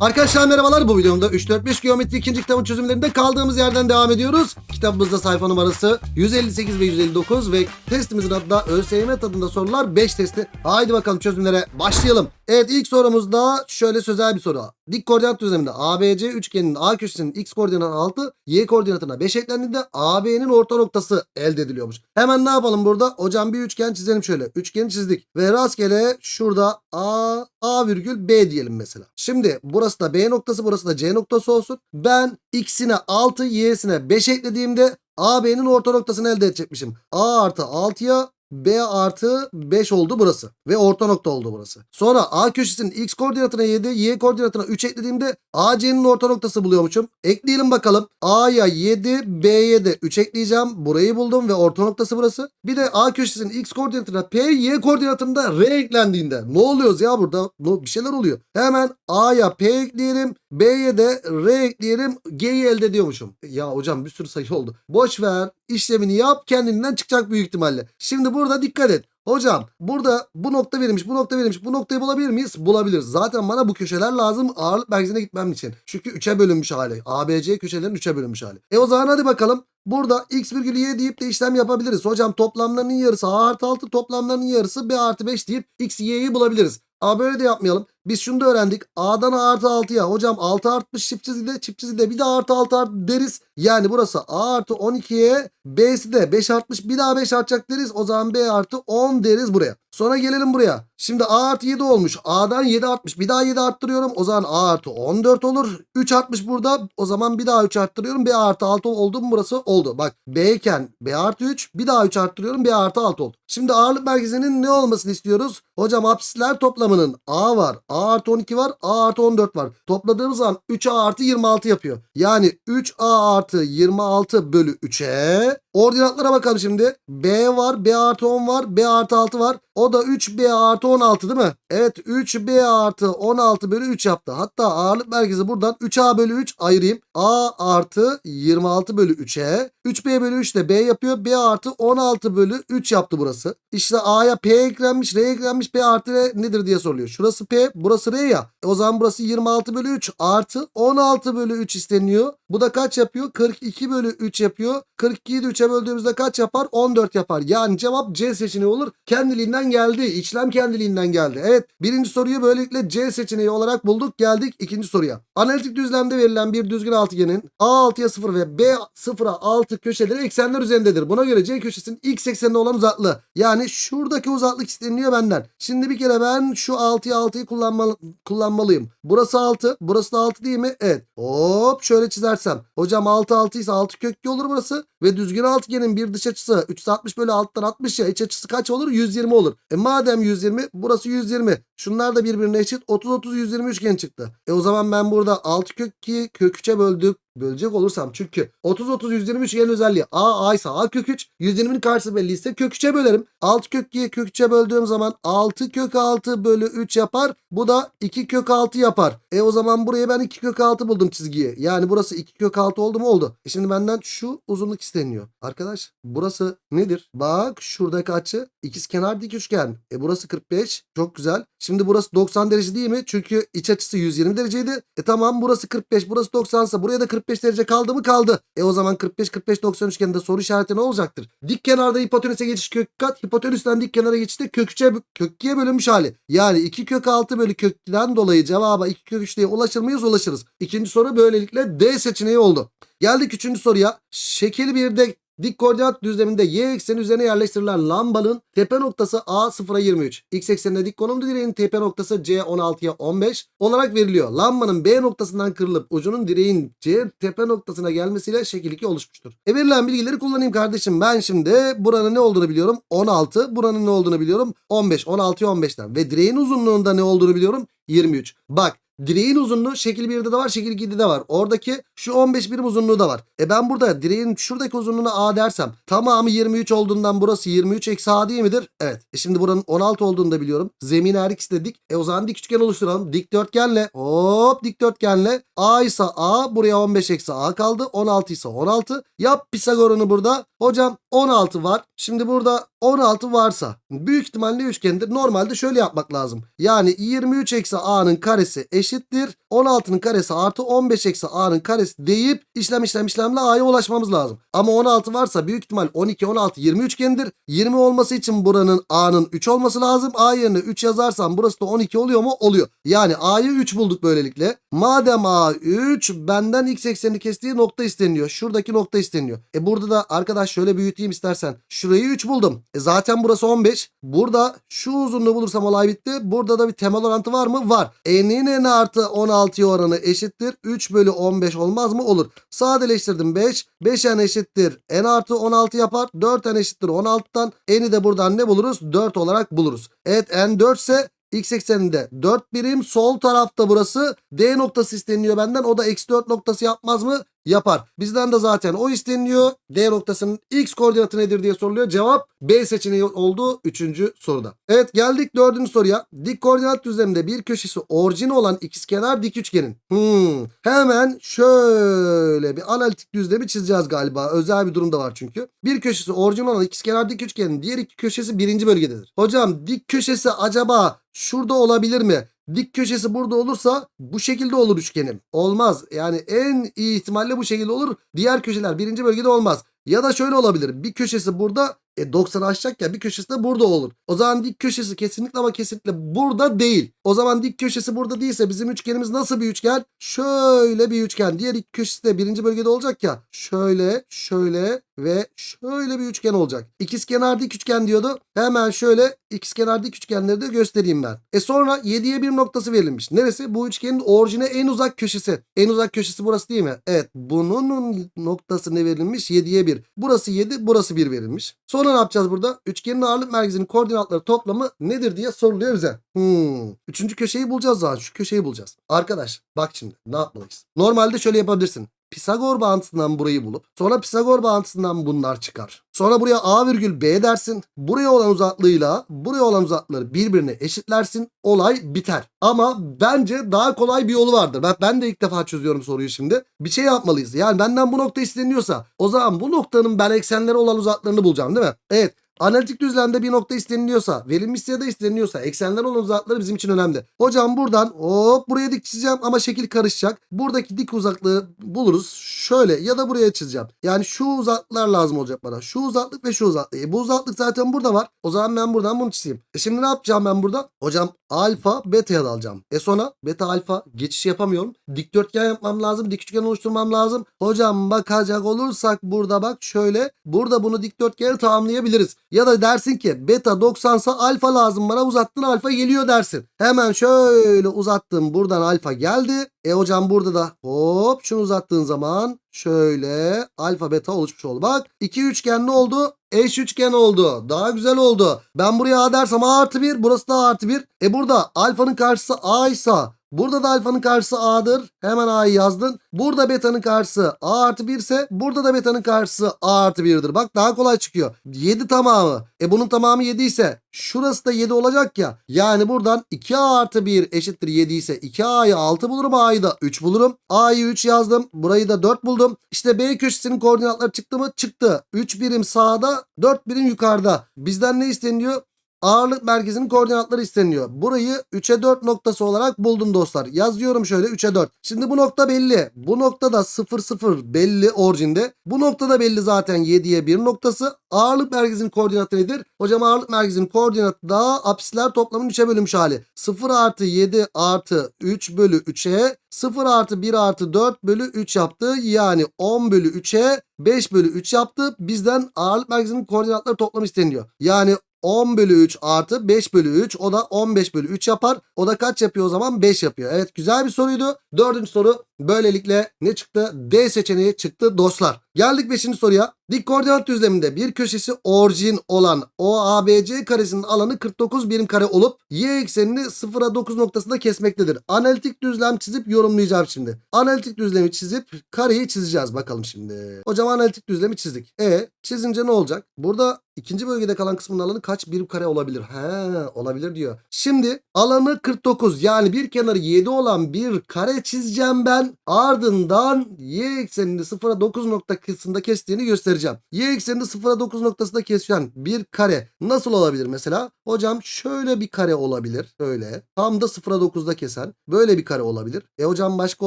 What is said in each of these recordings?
Arkadaşlar merhabalar bu videomda 3-4-5 geometri ikinci kitabın çözümlerinde kaldığımız yerden devam ediyoruz. Kitabımızda sayfa numarası 158 ve 159 ve testimizin adı da ÖSYM tadında sorular 5 testi. Haydi bakalım çözümlere başlayalım. Evet ilk sorumuzda şöyle sözel bir soru. Dik koordinat düzleminde ABC üçgeninin A köşesinin x koordinatına 6, y koordinatına 5 eklendiğinde AB'nin orta noktası elde ediliyormuş. Hemen ne yapalım burada? Hocam bir üçgen çizelim şöyle. Üçgeni çizdik ve rastgele şurada A, A virgül B diyelim mesela. Şimdi burası da B noktası burası da C noktası olsun. Ben x'ine 6 y'sine 5 eklediğimde AB'nin orta noktasını elde edecekmişim. A artı 6'ya B artı 5 oldu burası. Ve orta nokta oldu burası. Sonra A köşesinin x koordinatına 7, y koordinatına 3 eklediğimde AC'nin orta noktası buluyormuşum. Ekleyelim bakalım. A'ya 7, B'ye de 3 ekleyeceğim. Burayı buldum ve orta noktası burası. Bir de A köşesinin x koordinatına P, y koordinatında R eklendiğinde. Ne oluyoruz ya burada? Bir şeyler oluyor. Hemen A'ya P ekleyelim. B'ye de R ekleyelim. G'yi elde ediyormuşum. Ya hocam bir sürü sayı oldu. Boş ver. İşlemini yap. Kendinden çıkacak büyük ihtimalle. Şimdi burada dikkat et. Hocam burada bu nokta verilmiş, bu nokta verilmiş. Bu noktayı bulabilir miyiz? Bulabiliriz. Zaten bana bu köşeler lazım ağırlık merkezine gitmem için. Çünkü 3'e bölünmüş hali. ABC köşelerin 3'e bölünmüş hali. E o zaman hadi bakalım. Burada x virgül y deyip de işlem yapabiliriz. Hocam toplamlarının yarısı a artı 6 toplamlarının yarısı b artı 5 deyip x y'yi bulabiliriz. Ama böyle de yapmayalım. Biz şunu da öğrendik. A'dan A artı 6'ya. Hocam 6 artmış çift çizgide. Çift çizgide bir de artı 6 artı deriz. Yani burası A artı 12'ye. B'si de 5 artmış. Bir daha 5 artacak deriz. O zaman B artı 10 deriz buraya. Sonra gelelim buraya. Şimdi A artı 7 olmuş. A'dan 7 artmış. Bir daha 7 arttırıyorum. O zaman A artı 14 olur. 3 artmış burada. O zaman bir daha 3 arttırıyorum. B artı 6 oldu mu burası? Oldu. Bak B iken B artı 3. Bir daha 3 arttırıyorum. B artı 6 oldu. Şimdi ağırlık merkezinin ne olmasını istiyoruz? Hocam apsisler toplamının A var. A artı 12 var. A artı 14 var. Topladığımız zaman 3A artı 26 yapıyor. Yani 3A artı 26 bölü 3'e. Ordinatlara bakalım şimdi. B var. B artı 10 var. B artı 6 var. O da 3B artı 16 değil mi? Evet 3B artı 16 bölü 3 yaptı. Hatta ağırlık merkezi buradan 3A bölü 3 ayırayım. A artı 26 bölü 3'e. 3B bölü 3 de B yapıyor. B artı 16 bölü 3 yaptı burası. İşte A'ya P eklenmiş, R eklenmiş, B artı R nedir diye soruluyor. Şurası P, burası R ya. E o zaman burası 26 bölü 3 artı 16 bölü 3 isteniyor. Bu da kaç yapıyor? 42 bölü 3 yapıyor. 42'yi de 3'e böldüğümüzde kaç yapar? 14 yapar. Yani cevap C seçeneği olur. Kendiliğinden geldi. İçlem kendiliğinden geldi. Evet birinci soruyu böylelikle C seçeneği olarak bulduk. Geldik ikinci soruya. Analitik düzlemde verilen bir düzgün altıgenin A6'ya 0 ve B0'a 6 köşeleri eksenler üzerindedir. Buna göre C köşesinin x eksenine olan uzaklığı. Yani şuradaki uzaklık isteniliyor benden. Şimdi bir kere ben şu 6'ya 6'yı kullanmalı, kullanmalıyım. Burası 6. Burası da 6 değil mi? Evet. Hop şöyle çizersem. Hocam 6 6 ise 6 köklü olur burası. Ve düzgün altıgenin bir dış açısı 360 bölü alttan 60 ya iç açısı kaç olur? 120 olur. E madem 120 burası 120. Şunlar da birbirine eşit. 30 30 120 üçgen çıktı. E o zaman ben burada 6 kök 2 kök 3'e böldük. Bölecek olursam çünkü 30 30 120 üçgen özelliği A A ise A kök 3 120'nin karşısı belli ise kök 3'e bölerim. 6 kök 2'ye kök 3'e böldüğüm zaman 6 kök 6 bölü 3 yapar. Bu da 2 kök 6 yapar. E o zaman buraya ben 2 kök 6 buldum çizgiyi. Yani burası 2 kök 6 oldu mu oldu. E şimdi benden şu uzunluk isteniyor. Arkadaş burası nedir? Bak şuradaki açı ikizkenar dik üçgen. E burası 45. Çok güzel. Şimdi burası 90 derece değil mi? Çünkü iç açısı 120 dereceydi. E tamam burası 45 burası 90 ise buraya da 45 derece kaldı mı kaldı. E o zaman 45 45 90 üçgeninde soru işareti ne olacaktır? Dik kenarda hipotenüse geçiş kök kat hipotenüsten dik kenara geçişte kök 3'e kök 2'ye bölünmüş hali. Yani 2 kök 6 bölü kök 2'den dolayı cevaba 2 kök 3 diye ulaşır mıyız? Ulaşırız. İkinci soru böylelikle D seçeneği oldu. Geldik üçüncü soruya. Şekil bir de Dik koordinat düzleminde y ekseni üzerine yerleştirilen lambanın tepe noktası A 0'a 23. X eksenine dik konumlu direğin tepe noktası C 16'ya 15 olarak veriliyor. Lambanın B noktasından kırılıp ucunun direğin C tepe noktasına gelmesiyle şekil 2 oluşmuştur. E verilen bilgileri kullanayım kardeşim. Ben şimdi buranın ne olduğunu biliyorum. 16. Buranın ne olduğunu biliyorum. 15. 16'ya 15'ten. Ve direğin uzunluğunda ne olduğunu biliyorum. 23. Bak Direğin uzunluğu şekil 1'de de var, şekil 2'de de var. Oradaki şu 15 birim uzunluğu da var. E ben burada direğin şuradaki uzunluğuna A dersem tamamı 23 olduğundan burası 23 eksi A değil midir? Evet. E şimdi buranın 16 olduğunu da biliyorum. Zemin her ikisi de dik. E o zaman dik üçgen oluşturalım. Dikdörtgenle hop dikdörtgenle A ise A buraya 15 eksi A kaldı. 16 ise 16. Yap Pisagor'unu burada. Hocam 16 var. Şimdi burada 16 varsa büyük ihtimalle üçgendir. Normalde şöyle yapmak lazım. Yani 23 eksi A'nın karesi eşittir eşittir. 16'nın karesi artı 15 eksi a'nın karesi deyip işlem işlem işlemle a'ya ulaşmamız lazım. Ama 16 varsa büyük ihtimal 12, 16, 20 üçgenidir. 20 olması için buranın a'nın 3 olması lazım. A yerine 3 yazarsam burası da 12 oluyor mu? Oluyor. Yani a'yı 3 bulduk böylelikle. Madem a 3 benden x eksenini kestiği nokta isteniyor. Şuradaki nokta isteniyor. E burada da arkadaş şöyle büyüteyim istersen. Şurayı 3 buldum. E zaten burası 15. Burada şu uzunluğu bulursam olay bitti. Burada da bir temel orantı var mı? Var. N'in n artı 16'ya oranı eşittir. 3 bölü 15 olmaz mı? Olur. Sadeleştirdim 5. 5n eşittir. n artı 16 yapar. 4n eşittir 16'dan. n'i de buradan ne buluruz? 4 olarak buluruz. Evet n 4 ise X ekseninde 4 birim sol tarafta burası D noktası isteniyor benden. O da eksi 4 noktası yapmaz mı? Yapar. Bizden de zaten o isteniyor. D noktasının X koordinatı nedir diye soruluyor. Cevap B seçeneği oldu 3. soruda. Evet geldik 4. soruya. Dik koordinat düzleminde bir köşesi orijini olan ikizkenar dik üçgenin. Hmm. Hemen şöyle bir analitik düzlemi çizeceğiz galiba. Özel bir durum da var çünkü. Bir köşesi orijin olan ikizkenar dik üçgenin diğer iki köşesi birinci bölgededir. Hocam dik köşesi acaba şurada olabilir mi? Dik köşesi burada olursa bu şekilde olur üçgenim. Olmaz. Yani en iyi ihtimalle bu şekilde olur. Diğer köşeler birinci bölgede olmaz. Ya da şöyle olabilir. Bir köşesi burada e 90 aşacak ya bir köşesi de burada olur. O zaman dik köşesi kesinlikle ama kesinlikle burada değil. O zaman dik köşesi burada değilse bizim üçgenimiz nasıl bir üçgen? Şöyle bir üçgen. Diğer iki köşesi de birinci bölgede olacak ya. Şöyle, şöyle ve şöyle bir üçgen olacak. İkizkenar dik üçgen diyordu. Hemen şöyle ikizkenar dik üçgenleri de göstereyim ben. E sonra 7'ye 1 noktası verilmiş. Neresi? Bu üçgenin orijine en uzak köşesi. En uzak köşesi burası değil mi? Evet. Bunun noktası ne verilmiş? 7'ye 1. Burası 7, burası 1 verilmiş. Sonra ne yapacağız burada? Üçgenin ağırlık merkezinin koordinatları toplamı nedir diye soruluyor bize. Hmm. Üçüncü köşeyi bulacağız zaten. Şu köşeyi bulacağız. Arkadaş bak şimdi ne yapmalıyız? Normalde şöyle yapabilirsin. Pisagor bağıntısından burayı bulup sonra Pisagor bağıntısından bunlar çıkar. Sonra buraya A virgül B dersin. Buraya olan uzaklığıyla buraya olan uzaklıkları birbirine eşitlersin. Olay biter. Ama bence daha kolay bir yolu vardır. Ben, ben de ilk defa çözüyorum soruyu şimdi. Bir şey yapmalıyız. Yani benden bu nokta isteniyorsa o zaman bu noktanın ben eksenleri olan uzaklarını bulacağım değil mi? Evet. Analitik düzlemde bir nokta isteniliyorsa, verilmişse ya isteniliyorsa eksenler olan uzaklıkları bizim için önemli. Hocam buradan hop buraya dik çizeceğim ama şekil karışacak. Buradaki dik uzaklığı buluruz. Şöyle ya da buraya çizeceğim. Yani şu uzaklıklar lazım olacak bana. Şu uzaklık ve şu uzaklık. E, bu uzaklık zaten burada var. O zaman ben buradan bunu çizeyim. E şimdi ne yapacağım ben burada? Hocam alfa beta'ya da alacağım. E sonra beta alfa geçiş yapamıyorum. Dikdörtgen yapmam lazım. Dik üçgen oluşturmam lazım. Hocam bakacak olursak burada bak şöyle. Burada bunu dikdörtgene tamamlayabiliriz. Ya da dersin ki beta 90 sa alfa lazım bana uzattın alfa geliyor dersin. Hemen şöyle uzattım buradan alfa geldi. E hocam burada da hop şunu uzattığın zaman şöyle alfa beta oluşmuş oldu. Bak iki üçgen ne oldu? Eş üçgen oldu. Daha güzel oldu. Ben buraya A dersem A artı 1 burası da A artı 1. E burada alfanın karşısı A ise Burada da alfanın karşısı A'dır. Hemen A'yı yazdın. Burada beta'nın karşısı A artı 1 ise burada da beta'nın karşısı A artı 1'dir. Bak daha kolay çıkıyor. 7 tamamı. E bunun tamamı 7 ise şurası da 7 olacak ya. Yani buradan 2A artı 1 eşittir 7 ise 2A'yı 6 bulurum. A'yı da 3 bulurum. A'yı 3 yazdım. Burayı da 4 buldum. İşte B köşesinin koordinatları çıktı mı? Çıktı. 3 birim sağda 4 birim yukarıda. Bizden ne isteniyor? Ağırlık merkezinin koordinatları isteniyor. Burayı 3'e 4 noktası olarak buldum dostlar. Yazıyorum şöyle 3'e 4. Şimdi bu nokta belli. Bu noktada 0 0 belli orijinde. Bu noktada belli zaten 7'ye 1 noktası. Ağırlık merkezinin koordinatı nedir? Hocam ağırlık merkezinin koordinatı da apsisler toplamının 3'e bölünmüş hali. 0 artı 7 artı 3 bölü 3'e 0 artı 1 artı 4 bölü 3 yaptı. Yani 10 bölü 3'e 5 bölü 3 yaptı. Bizden ağırlık merkezinin koordinatları toplam isteniyor. Yani 10 bölü 3 artı 5 bölü 3 o da 15 bölü 3 yapar. O da kaç yapıyor o zaman? 5 yapıyor. Evet güzel bir soruydu. Dördüncü soru böylelikle ne çıktı? D seçeneği çıktı dostlar. Geldik 5. soruya. Dik koordinat düzleminde bir köşesi orijin olan OABC karesinin alanı 49 birim kare olup y eksenini 0'a 9 noktasında kesmektedir. Analitik düzlem çizip yorumlayacağım şimdi. Analitik düzlemi çizip kareyi çizeceğiz bakalım şimdi. Hocam analitik düzlemi çizdik. E çizince ne olacak? Burada ikinci bölgede kalan kısmın alanı kaç birim kare olabilir? He olabilir diyor. Şimdi alanı 49 yani bir kenarı 7 olan bir kare çizeceğim ben. Ben ardından y eksenini 0'a 9 noktasında kestiğini göstereceğim. Y eksenini 0'a 9 noktasında kesen bir kare nasıl olabilir mesela? Hocam şöyle bir kare olabilir. Şöyle. Tam da 0'a 9'da kesen. Böyle bir kare olabilir. E hocam başka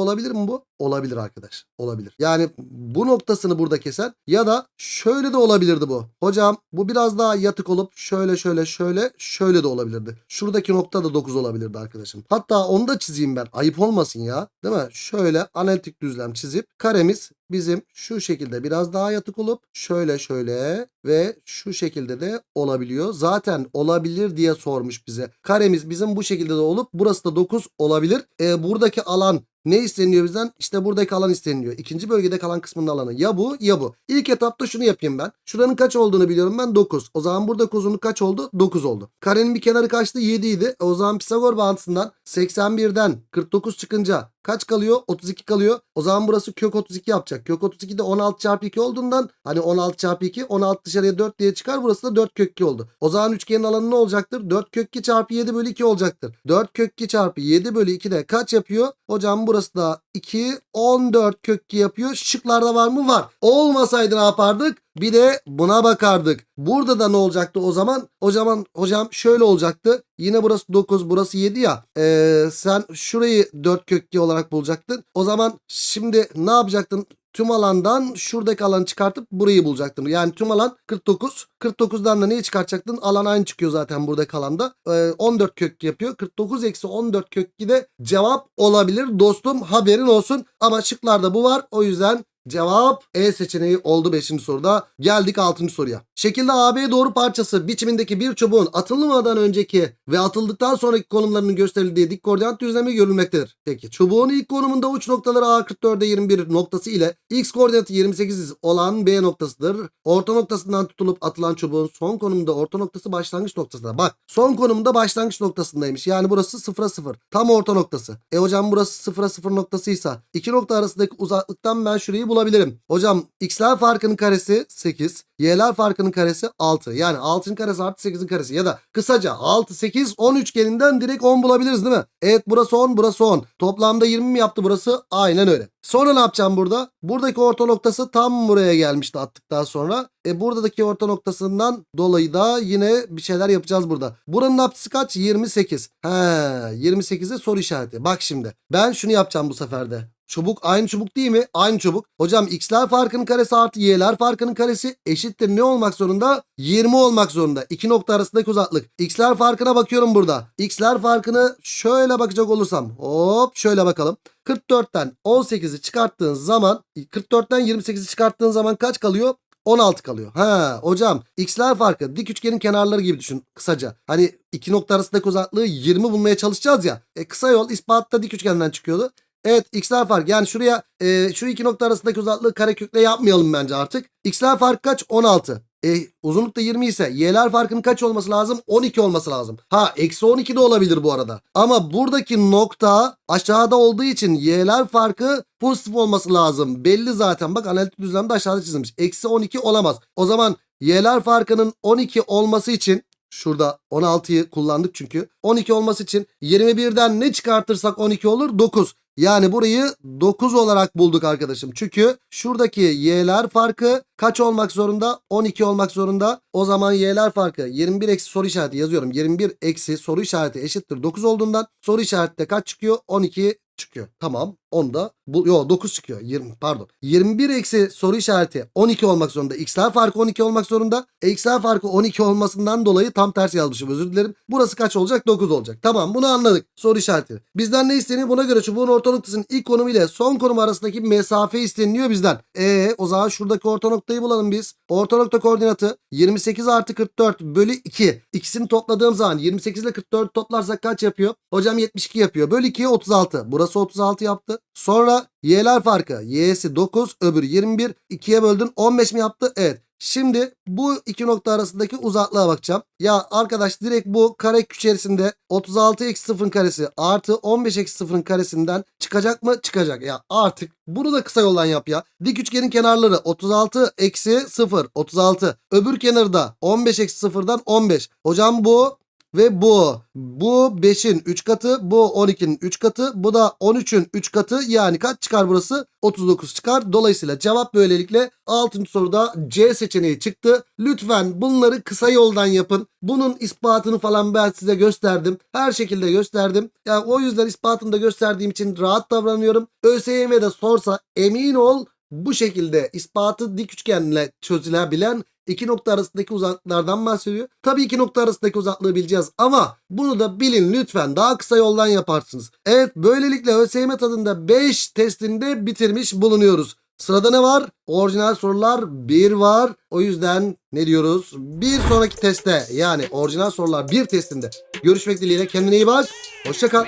olabilir mi bu? Olabilir arkadaş. Olabilir. Yani bu noktasını burada kesen ya da şöyle de olabilirdi bu. Hocam bu biraz daha yatık olup şöyle şöyle şöyle şöyle de olabilirdi. Şuradaki nokta da 9 olabilirdi arkadaşım. Hatta onu da çizeyim ben. Ayıp olmasın ya. Değil mi? Şöyle analitik düzlem çizip karemiz bizim şu şekilde biraz daha yatık olup şöyle şöyle ve şu şekilde de olabiliyor. Zaten olabilir diye sormuş bize. Karemiz bizim bu şekilde de olup burası da 9 olabilir. E, buradaki alan ne isteniyor bizden? İşte buradaki alan isteniyor. İkinci bölgede kalan kısmının alanı. Ya bu ya bu. İlk etapta şunu yapayım ben. Şuranın kaç olduğunu biliyorum ben 9. O zaman burada uzunluk kaç oldu? 9 oldu. Karenin bir kenarı kaçtı? 7 idi. E, o zaman Pisagor bağıntısından 81'den 49 çıkınca kaç kalıyor? 32 kalıyor. O zaman burası kök 32 yapacak. Kök 32 de 16 çarpı 2 olduğundan hani 16 çarpı 2 16 dışarıya 4 diye çıkar. Burası da 4 kök 2 oldu. O zaman üçgenin alanı ne olacaktır? 4 kök 2 çarpı 7 bölü 2 olacaktır. 4 kök 2 çarpı 7 bölü 2 de kaç yapıyor? Hocam burası da 2 14 kök 2 yapıyor. Şıklarda var mı? Var. Olmasaydı ne yapardık? Bir de buna bakardık. Burada da ne olacaktı o zaman? O zaman hocam şöyle olacaktı. Yine burası 9 burası 7 ya. Ee, sen şurayı 4 kök 2 olarak bulacaktın. O zaman şimdi ne yapacaktın? Tüm alandan şuradaki alanı çıkartıp burayı bulacaktın. Yani tüm alan 49. 49'dan da neyi çıkartacaktın? Alan aynı çıkıyor zaten buradaki alanda. Ee, 14 kök yapıyor. 49 eksi 14 kök de cevap olabilir. Dostum haberin olsun. Ama şıklarda bu var. O yüzden Cevap E seçeneği oldu 5. soruda. Geldik 6. soruya. Şekilde AB doğru parçası biçimindeki bir çubuğun atılmadan önceki ve atıldıktan sonraki konumlarının gösterildiği dik koordinat düzlemi görülmektedir. Peki çubuğun ilk konumunda uç noktaları A44'e 21 noktası ile X koordinatı 28 olan B noktasıdır. Orta noktasından tutulup atılan çubuğun son konumunda orta noktası başlangıç noktasında. Bak son konumunda başlangıç noktasındaymış. Yani burası 0'a 0. Tam orta noktası. E hocam burası 0'a 0 noktasıysa iki nokta arasındaki uzaklıktan ben şurayı bulabilirim. Hocam x'ler farkının karesi 8. Y'ler farkının karesi 6. Yani 6'ın karesi artı 8'in karesi. Ya da kısaca 6, 8, 10 üçgeninden direkt 10 bulabiliriz değil mi? Evet burası 10, burası 10. Toplamda 20 mi yaptı burası? Aynen öyle. Sonra ne yapacağım burada? Buradaki orta noktası tam buraya gelmişti attıktan sonra. E buradaki orta noktasından dolayı da yine bir şeyler yapacağız burada. Buranın apsisi kaç? 28. He 28'e soru işareti. Bak şimdi ben şunu yapacağım bu seferde. Çubuk aynı çubuk değil mi? Aynı çubuk. Hocam x'ler farkının karesi artı y'ler farkının karesi eşittir ne olmak zorunda? 20 olmak zorunda. İki nokta arasındaki uzaklık. X'ler farkına bakıyorum burada. X'ler farkını şöyle bakacak olursam. Hop şöyle bakalım. 44'ten 18'i çıkarttığın zaman 44'ten 28'i çıkarttığın zaman kaç kalıyor? 16 kalıyor. Ha hocam x'ler farkı dik üçgenin kenarları gibi düşün kısaca. Hani iki nokta arasındaki uzaklığı 20 bulmaya çalışacağız ya. E, kısa yol ispatta dik üçgenden çıkıyordu. Evet x'ler fark yani şuraya e, şu iki nokta arasındaki uzaklığı karekökle yapmayalım bence artık. X'ler fark kaç? 16. E, uzunluk da 20 ise y'ler farkının kaç olması lazım? 12 olması lazım. Ha eksi 12 de olabilir bu arada. Ama buradaki nokta aşağıda olduğu için y'ler farkı pozitif olması lazım. Belli zaten bak analitik düzlemde aşağıda çizilmiş. Eksi 12 olamaz. O zaman y'ler farkının 12 olması için Şurada 16'yı kullandık çünkü. 12 olması için 21'den ne çıkartırsak 12 olur? 9. Yani burayı 9 olarak bulduk arkadaşım. Çünkü şuradaki y'ler farkı kaç olmak zorunda? 12 olmak zorunda. O zaman y'ler farkı 21 eksi soru işareti yazıyorum. 21 eksi soru işareti eşittir 9 olduğundan soru işarette kaç çıkıyor? 12 çıkıyor. Tamam. Onda bu yo 9 çıkıyor. 20 pardon. 21 eksi soru işareti 12 olmak zorunda. X'ler farkı 12 olmak zorunda. X'ler farkı 12 olmasından dolayı tam tersi yazmışım. Özür dilerim. Burası kaç olacak? 9 olacak. Tamam bunu anladık. Soru işareti. Bizden ne isteniyor? Buna göre çubuğun orta noktasının ilk konumu ile son konumu arasındaki mesafe isteniliyor bizden. E o zaman şuradaki orta noktayı bulalım biz. Orta nokta koordinatı 28 artı 44 bölü 2. İkisini topladığım zaman 28 ile 44 toplarsak kaç yapıyor? Hocam 72 yapıyor. Bölü 2'ye 36. Burası 36 yaptı. Sonra y'ler farkı. Y'si 9 öbürü 21. 2'ye böldün 15 mi yaptı? Evet. Şimdi bu iki nokta arasındaki uzaklığa bakacağım. Ya arkadaş direkt bu kare içerisinde 36 eksi 0'ın karesi artı 15 eksi 0'ın karesinden çıkacak mı? Çıkacak. Ya artık bunu da kısa yoldan yap ya. Dik üçgenin kenarları 36 eksi 0 36. Öbür kenarı da 15 eksi 0'dan 15. Hocam bu ve bu. Bu 5'in 3 katı, bu 12'nin 3 katı, bu da 13'ün 3 katı. Yani kaç çıkar burası? 39 çıkar. Dolayısıyla cevap böylelikle 6. soruda C seçeneği çıktı. Lütfen bunları kısa yoldan yapın. Bunun ispatını falan ben size gösterdim. Her şekilde gösterdim. Yani o yüzden ispatını da gösterdiğim için rahat davranıyorum. ÖSYM'de sorsa emin ol bu şekilde ispatı dik üçgenle çözülebilen iki nokta arasındaki uzaklıklardan bahsediyor. Tabii iki nokta arasındaki uzaklığı bileceğiz ama bunu da bilin lütfen. Daha kısa yoldan yaparsınız. Evet böylelikle ÖSYM tadında 5 testinde bitirmiş bulunuyoruz. Sırada ne var? Orijinal sorular 1 var. O yüzden ne diyoruz? Bir sonraki testte yani orijinal sorular 1 testinde görüşmek dileğiyle kendine iyi bak. Hoşça kal.